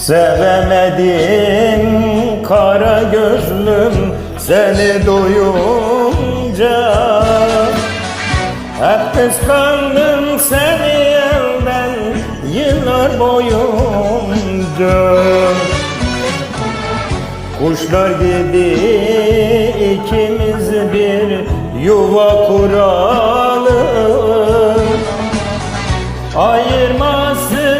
Sevemedim kara gözlüm seni duyunca Hep kıskandım seni elden yıllar boyunca. Kuşlar gibi ikimiz bir yuva kuralım Ayırmasın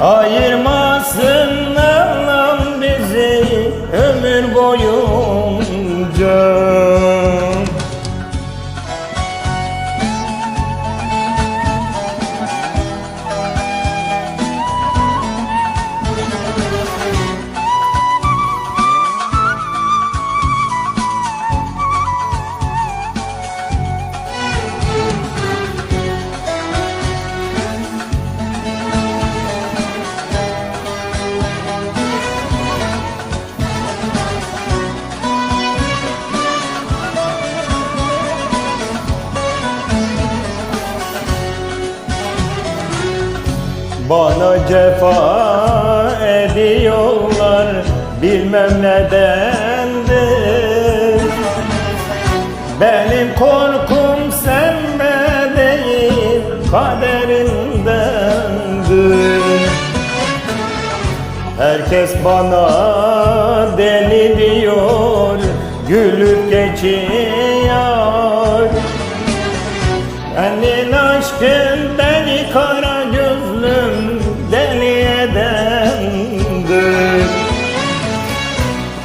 Ayırmasın Bana cefa ediyorlar bilmem nedendir. Benim korkum sende değil kaderindendir. Herkes bana deli diyor gülüp geçiyor. Senin aşkın beni kara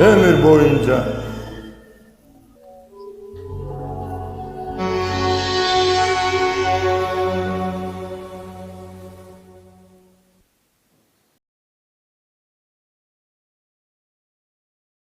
ömür boyunca